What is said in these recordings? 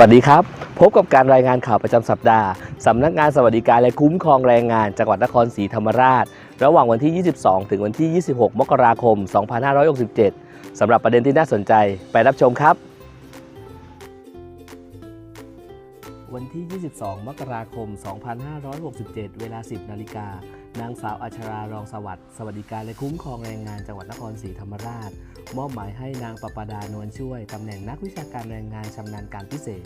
วัสดีครับ พบกับการรายงานข่าวประจำสัปดาห์สำนักงานสวัสดิการและคุ้มครองแรงงานจังหวัดนครศรีธรรมราช ระหว่างวันที่ 22 ถึงวันที่ 26 มกราคม 2567 สำหรับประเด็นที่น่าสนใจไปรับชมครับ วันที่ 22 มกราคม 2567 เวลา 10 นาฬิกา นางสาวอัชรารองสวัสดิ์สวัสดิการและคุ้มครองแรงงานจังหวัดนครศรีธรรมราช มอบหมายให้นางปปดานวลช่วยตำแหน่งนักวิชาการแรงงานชำนาญการพิเศษ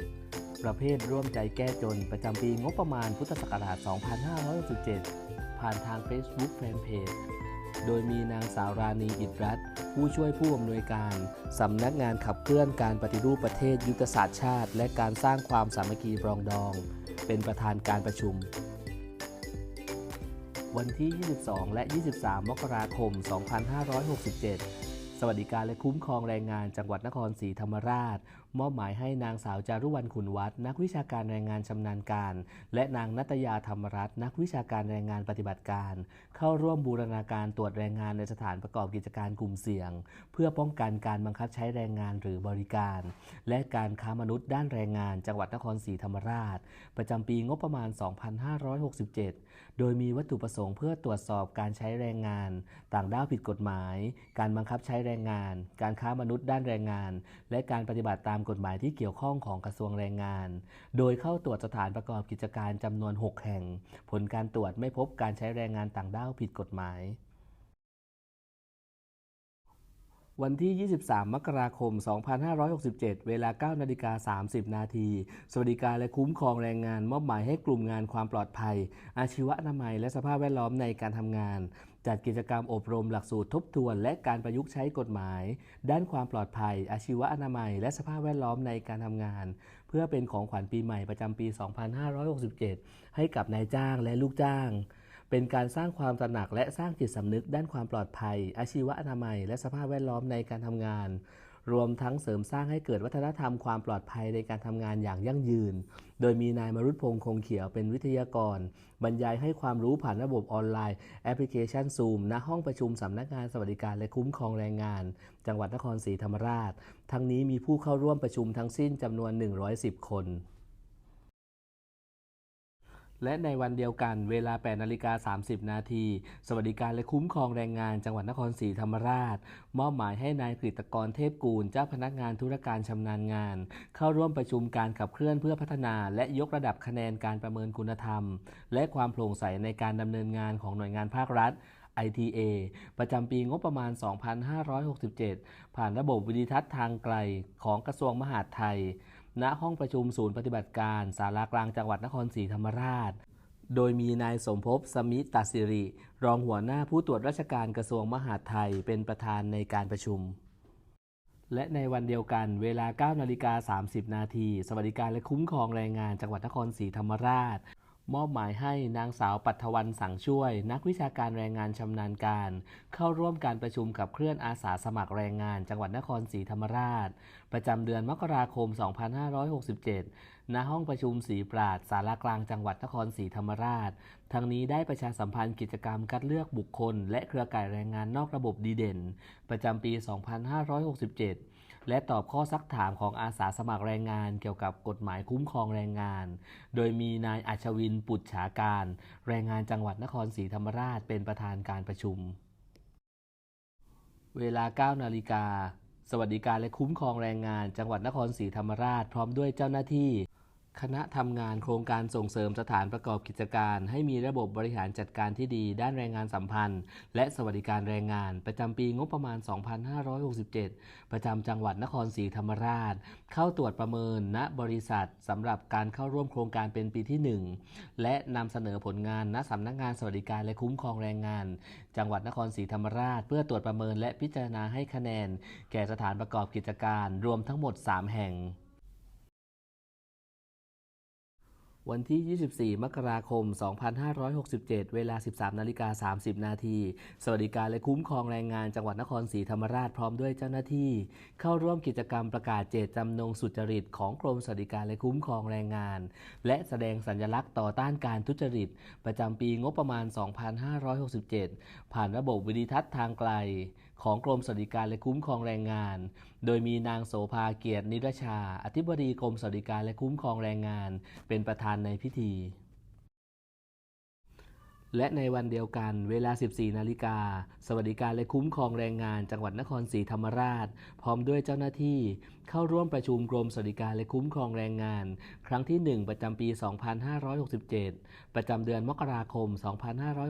ประเภทร่วมใจแก้จนประจำปีงบประมาณพุทธศักราช 2567 ผ่านทาง Facebook Fanpage โดยมีนางสาวราณีอิตรัตน์ผู้ช่วยผู้อำนวยการสำนักงานขับเคลื่อนการปฏิรูปประเทศยุทธศาสตร์ชาติ และการสร้างความสามัคคีปรองดอง เป็นประธานการประชุม วันที่ 22 และ 23 มกราคม 2567 สวัสดิการและคุ้มครองแรงงานจังหวัดนครศรีธรรมราช มอบหมายให้นางสาวจารุวรรณขุนวัฒน์นักวิชาการแรงงานชำนาญการ และนางนัตยาธรรมรัตน์นักวิชาการแรงงานปฏิบัติการ เข้าร่วมบูรณาการตรวจแรงงานในสถานประกอบกิจการกลุ่มเสี่ยง เพื่อป้องกันการบังคับใช้แรงงานหรือบริการ และการค้ามนุษย์ด้านแรงงาน จังหวัดนครศรีธรรมราช ประจำปีงบประมาณ 2567 โดยมีวัตถุประสงค์เพื่อตรวจสอบการใช้แรงงาน ต่างด้าวผิดกฎหมาย การบังคับใช้แรงงาน การค้ามนุษย์ด้านแรงงาน และการปฏิบัติตามกฎหมายที่เกี่ยวข้องของกระทรวงแรงงาน โดยเข้าตรวจสถานประกอบกิจการจำนวน 6 แห่ง ผลการตรวจไม่พบการใช้แรงงานต่างด้าวผิดกฎหมายวันที่ 23 มกราคม 2567 เวลา 9 นาฬิกา 30 นาที สวัสดิการและคุ้มครองแรงงาน มอบหมายให้กลุ่มงานความปลอดภัย อาชีวะอนามัย และสภาพแวดล้อมในการทำงาน จัดกิจกรรมอบรมหลักสูตรทบทวน และการประยุกต์ใช้กฎหมาย ด้านความปลอดภัย อาชีวอนามัย และสภาพแวดล้อมในการทำงาน เพื่อเป็นของขวัญปีใหม่ประจำปี 2567 ให้กับนายจ้างและลูกจ้าง เป็นการสร้างความตระหนักและสร้างจิตสำนึกด้านความปลอดภัย อาชีวอนามัย และสภาพแวดล้อมในการทำงาน รวมทั้งเสริมสร้างให้เกิดวัฒนธรรมความปลอดภัยในการทำงานอย่างยั่งยืน โดยมีนายมรุตพงษ์คงเขียวเป็นวิทยากร บรรยายให้ความรู้ผ่านระบบออนไลน์แอปพลิเคชัน Zoom ณห้องประชุมสำนักงานสวัสดิการและคุ้มครองแรงงาน จังหวัดนครศรีธรรมราช ทั้งนี้มีผู้เข้าร่วมประชุมทั้งสิ้นจำนวน 110 คน และในวันเดียวกันเวลา8นาฬิกา30 นาที สวัสดิการและคุ้มครองแรงงานจังหวัดนครศรีธรรมราช มอบหมายให้นายกฤตกรเทพกูลเจ้าพนักงานธุรการชำนาญงาน เข้าร่วมประชุมการขับเคลื่อนเพื่อพัฒนา และยกระดับคะแนนการประเมินคุณธรรม และความโปร่งใสในการดำเนินงานของหน่วยงานภาครัฐ ITA ประจำปีงบประมาณ 2567 ผ่านระบบวิดิทัศน์ทางไกลของกระทรวงมหาดไทย ณห้องประชุมศูนย์ปฏิบัติการสารากลางจังหวัดนครศรีธรรมราช โดยมีนายสมภพสมิตาสิริ รองหัวหน้าผู้ตรวจราชการกระทรวงมหาดไทยเป็นประธานในการประชุม และในวันเดียวกันเวลา9นาฬิกา30 นาทีสวัสดิการและคุ้มครองแรงงานจังหวัดนครศรีธรรมราช มอบหมายให้นางสาวปัทวันสังช่วย นักวิชาการแรงงานชำนาญการ เข้าร่วมการประชุมกับเคลื่อนอาสาสมัครแรงงาน จังหวัดนครศรีธรรมราช ประจำเดือนมกราคม 2567 ณ ห้องประชุมศรีปราดสารากลางจังหวัดนครศรีธรรมราช ทั้งนี้ได้ประชาสัมพันธ์กิจกรรมคัดเลือกบุคคล และเครือข่ายแรงงานนอกระบบดีเด่น ประจำปี 2567 และตอบข้อซักถามของอาสาสมัครแรงงาน เกี่ยวกับกฎหมายคุ้มครองแรงงาน โดยมีนายอัชวินปุจฉาการ แรงงานจังหวัดนครศรีธรรมราชเป็นประธานการประชุม เวลา 9 นาฬิกาสวัสดิการและคุ้มครองแรงงาน จังหวัดนครศรีธรรมราช พร้อมด้วยเจ้าหน้าที่ คณะทำงานโครงการส่งเสริมสถานประกอบกิจการ ให้มีระบบบริหารจัดการที่ดี ด้านแรงงานสัมพันธ์ และสวัสดิการแรงงาน ประจำปีงบประมาณ 2567 ประจำจังหวัดนครศรีธรรมราช เข้าตรวจประเมินณบริษัทสำหรับการเข้าร่วมโครงการเป็นปีที่ 1 และนำเสนอผลงานณสำนักงานสวัสดิการและคุ้มครองแรงงาน จังหวัดนครศรีธรรมราช เพื่อตรวจประเมินและพิจารณาให้คะแนน แก่สถานประกอบกิจการ รวมทั้งหมด 3 แห่ง วันที่ 24 มกราคม 2567 เวลา 13 นาฬิกา 30 นาที สวัสดิการและคุ้มครองแรงงานจังหวัดนครศรีธรรมราชพร้อมด้วยเจ้าหน้าที่ เข้าร่วมกิจกรรมประกาศเจตจำนงสุจริตของกรมสวัสดิการและคุ้มครองแรงงาน และแสดงสัญลักษณ์ต่อต้านการทุจริต ประจำปีงบประมาณ 2567 ผ่านระบบวิดิทัศน์ทางไกล ของกรมสวัสดิการและคุ้มครองแรงงาน โดยมีนางโสภาเกียรตินิรชา อธิบดีกรมสวัสดิการและคุ้มครองแรงงาน เป็นประธานในพิธี และในวันเดียวกันเวลา 14 นาฬิกา สวัสดิการและคุ้มครองแรงงานจังหวัดนครศรีธรรมราช พร้อมด้วยเจ้าหน้าที่ เข้าร่วมประชุมกรมสวัสดิการและคุ้มครองแรงงาน ครั้งที่ 1 ประจำปี 2567 ประจำเดือนมกราคม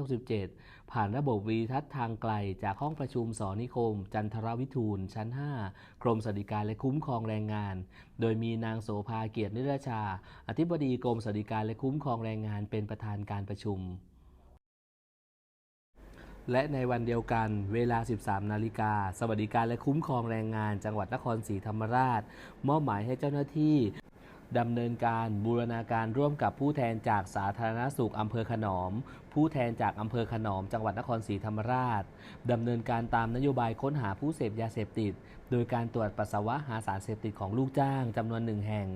2567 ผ่านระบบวีทัศน์ทางไกล จากห้องประชุมสอนิคม จันทรวิทูล ชั้น 5 กรมสวัสดิการและคุ้มครองแรงงาน โดยมีนางโสภาเกียรตินิรชา อธิบดีกรมสวัสดิการและคุ้มครองแรงงานเป็นประธานการประชุม และในวันเดียวกันเวลา 13 นาฬิกา สวัสดิการและคุ้มครองแรงงานจังหวัดนครศรีธรรมราช มอบหมายให้เจ้าหน้าที่ ดำเนินการบูรณาการร่วมกับผู้แทนจากสาธารณสุขอำเภอขนอม ผู้แทนจากอำเภอขนอม จังหวัดนครศรีธรรมราชดำเนินการตามนโยบายค้นหาผู้เสพยาเสพติด โดยการตรวจปัสสาวะหาสารเสพติดของลูกจ้างจำนวนหนึ่งแห่ง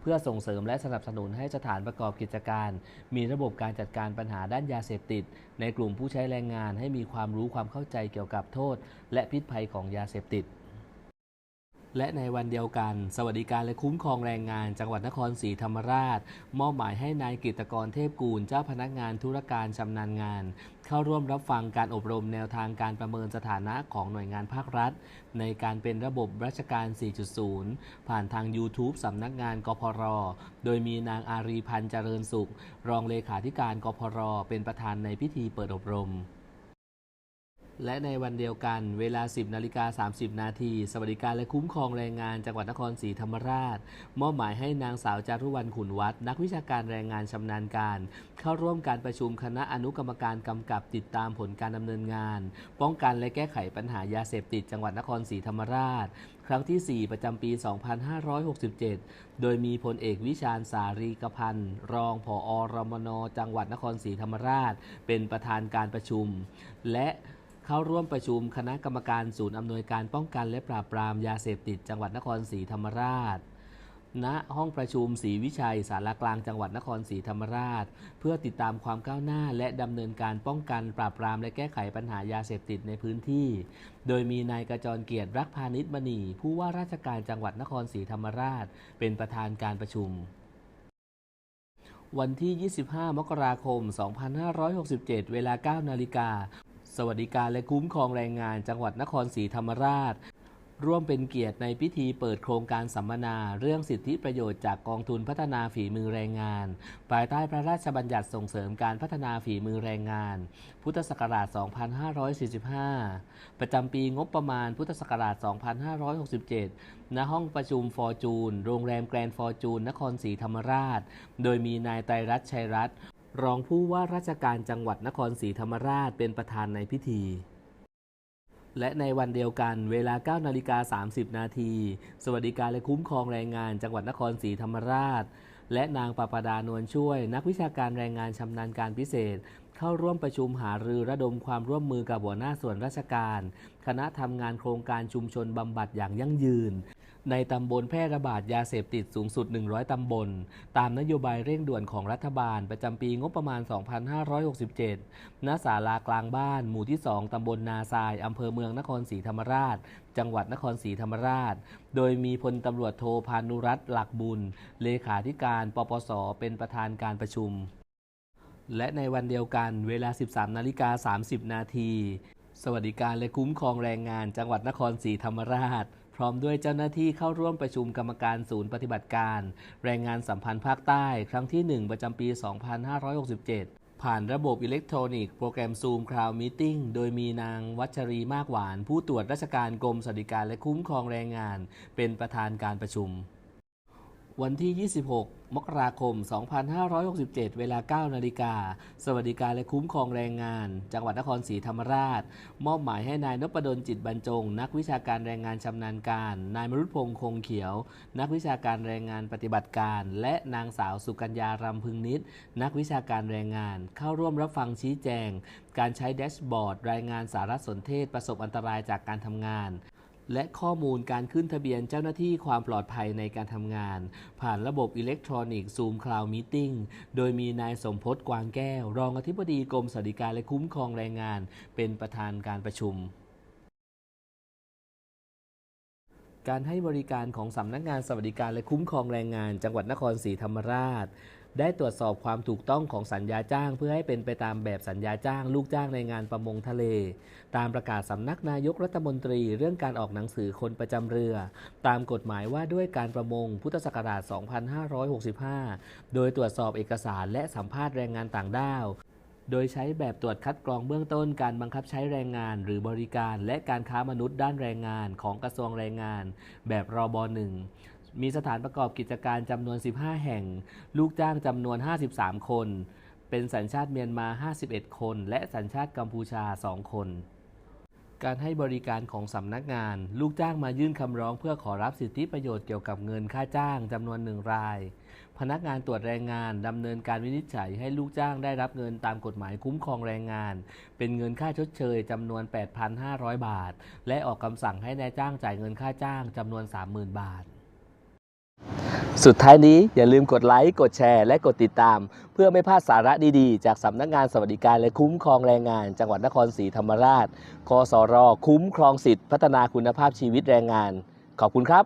เพื่อส่งเสริมและสนับสนุนให้สถานประกอบกิจการ มีระบบการจัดการปัญหาด้านยาเสพติด ในกลุ่มผู้ใช้แรงงานให้มีความรู้ความเข้าใจเกี่ยวกับโทษ และพิษภัยของยาเสพติด และในวันเดียวกัน สวัสดิการและคุ้มครองแรงงานจังหวัดนครศรีธรรมราช มอบหมายให้นายกิตกรเทพกูลเจ้าพนักงานธุรการชำนาญงาน เข้าร่วมรับฟังการอบรมแนวทางการประเมินสถานะของหน่วยงานภาครัฐ ในการเป็นระบบราชการ 4.0 ผ่านทาง YouTube สำนักงานกพร โดยมีนางอารีพันธ์เจริญสุข รองเลขาธิการกพร เป็นประธานในพิธีเปิดอบรม และในวันเดียวกันเวลา 10นาฬิกา30 นาทีสวัสดิการและคุ้มครองแรงงานจังหวัดนครศรีธรรมราช มอบหมายให้นางสาวจารุวรรณขุนวัฒน์นักวิชาการแรงงานชำนาญการ เข้าร่วมการประชุมคณะอนุกรรมการกำกับติดตามผลการดำเนินงาน ป้องกันและแก้ไขปัญหายาเสพติดจังหวัดนครศรีธรรมราช ครั้งที่ 4 ประจำปี 2567 โดยมีพลเอกวิชาญสารีกพันธ์รองผอรมนจังหวัดนครศรีธรรมราช เป็นประธานการประชุม และ เข้าร่วมประชุมคณะกรรมการศูนย์อำนวยการป้องกันและปราบปรามยาเสพติดจังหวัดนครศรีธรรมราชณห้องประชุมศรีวิชัยสารกลางจังหวัดนครศรีธรรมราช เพื่อติดตามความก้าวหน้าและดำเนินการป้องกันปราบปรามและแก้ไขปัญหายาเสพติดในพื้นที่ โดยมีนายกระจรเกียรติรักพาณิชมณี ผู้ว่าราชการจังหวัดนครศรีธรรมราช เป็นประธานการประชุมวันที่ 25 มกราคม 2567 เวลา 9 นาฬิกา สวัสดิการและคุ้มครองแรงงานจังหวัดนครศรีธรรมราช ร่วมเป็นเกียรติในพิธีเปิดโครงการสัมมนาเรื่องสิทธิประโยชน์จากกองทุนพัฒนาฝีมือแรงงาน ภายใต้พระราชบัญญัติส่งเสริมการพัฒนาฝีมือแรงงาน พุทธศักราช 2545 ประจำปีงบประมาณพุทธศักราช 2567 ณ ห้องประชุมฟอร์จูน โรงแรมแกรนด์ฟอร์จูน นครศรีธรรมราช โดยมีนายไตรรัตน์ชัยรัตน์ รองผู้ว่าราชการจังหวัดนครศรีธรรมราชเป็นประธานในพิธี และในวันเดียวกันเวลา 9 นาฬิกา 30 นาที สวัสดิการและคุ้มครองแรงงานจังหวัดนครศรีธรรมราช และนางปปดานวลช่วย นักวิชาการแรงงานชำนาญการพิเศษ เข้าร่วมประชุมหารือระดมความร่วมมือกับหัวหน้าส่วนราชการ คณะทำงานโครงการชุมชนบำบัดอย่างยั่งยืน ในตำบลแพร่ระบาดยาเสพติดสูงสุด 100 ตำบล ตามนโยบายเร่งด่วนของรัฐบาล ประจำปีงบประมาณ 2567 ณ ศาลากลางบ้าน หมู่ที่ 2 ตำบลนาทราย อำเภอเมืองนครศรีธรรมราช จังหวัดนครศรีธรรมราช โดยมีพลตำรวจโทพานุรัตน์หลักบุญ เลขาธิการ ปปส เป็นประธานการประชุม และในวันเดียวกัน เวลา 13 นาฬิกา 30 นาที สวัสดิการและคุ้มครองแรงงาน จังหวัดนครศรีธรรมราช พร้อมด้วยเจ้าหน้าที่เข้าร่วมประชุมกรรมการศูนย์ปฏิบัติการ แรงงานสัมพันธ์ภาคใต้ครั้งที่ 1 ประจำปี 2567ผ่านระบบอิเล็กทรอนิกส์โปรแกรม Zoom Cloud Meeting โดยมีนางวัชรีมากหวาน ผู้ตรวจราชการกรมสวัสดิการและคุ้มครองแรงงาน เป็นประธานการประชุม วันที่ 26 มกราคม 2567 เวลา 9 นาฬิกา สวัสดิการและคุ้มครองแรงงาน จังหวัดนครศรีธรรมราช มอบหมายให้นายนพดลจิตบรรจง นักวิชาการแรงงานชำนาญการ นายมรุษพงษ์คงเขียว นักวิชาการแรงงานปฏิบัติการ และนางสาวสุกัญญารำพึงนิด นักวิชาการแรงงาน เข้าร่วมรับฟังชี้แจง การใช้แดชบอร์ด รายงานสารสนเทศประสบอันตรายจากการทำงาน และข้อมูลการขึ้นทะเบียนเจ้าหน้าที่ความปลอดภัยในการทำงาน ผ่านระบบอิเล็กทรอนิกส์ Zoom Cloud Meeting โดยมีนายสมพศกวางแก้ว รองอธิบดีกรมสวัสดิการและคุ้มครองแรงงาน เป็นประธานการประชุมการให้บริการของสำนักงานสวัสดิการและคุ้มครองแรงงาน จังหวัดนครศรีธรรมราช ได้ตรวจสอบความถูกต้องของสัญญาจ้าง เพื่อให้เป็นไปตามแบบสัญญาจ้าง ลูกจ้างในงานประมงทะเล ตามประกาศสำนักนายกรัฐมนตรีเรื่องการออกหนังสือคนประจำเรือ ตามกฎหมายว่าด้วยการประมงพุทธศักราช 2565 โดยตรวจสอบเอกสารและสัมภาษณ์แรงงานต่างด้าวโดยใช้แบบตรวจคัดกรองเบื้องต้นการบังคับใช้แรงงานหรือบริการ และการค้ามนุษย์ด้านแรงงานของกระทรวงแรงงาน แบบรบหนึ่ง มีสถานประกอบกิจการจำนวน 15 แห่ง ลูกจ้างจำนวน 53 คน เป็นสัญชาติเมียนมา 51 คน และสัญชาติกัมพูชา 2 คน การให้บริการของสำนักงาน ลูกจ้างมายื่นคำร้องเพื่อขอรับสิทธิประโยชน์เกี่ยวกับเงินค่าจ้างจำนวนหนึ่งราย พนักงานตรวจแรงงานดำเนินการวินิจฉัยให้ลูกจ้างได้รับเงินตามกฎหมายคุ้มครองแรงงาน เป็นเงินค่าชดเชยจำนวน 8,500 บาท และออกคำสั่งให้นายจ้างจ่ายเงินค่าจ้างจำนวน 30,000 บาท สุดท้ายนี้อย่าลืมกดไลค์ กดแชร์ และกดติดตาม เพื่อไม่พลาดสาระดีๆ จากสำนักงานสวัสดิการและคุ้มครองแรงงาน จังหวัดนครศรีธรรมราชคสร คุ้มครองสิทธิพัฒนาคุณภาพชีวิตแรงงาน ขอบคุณครับ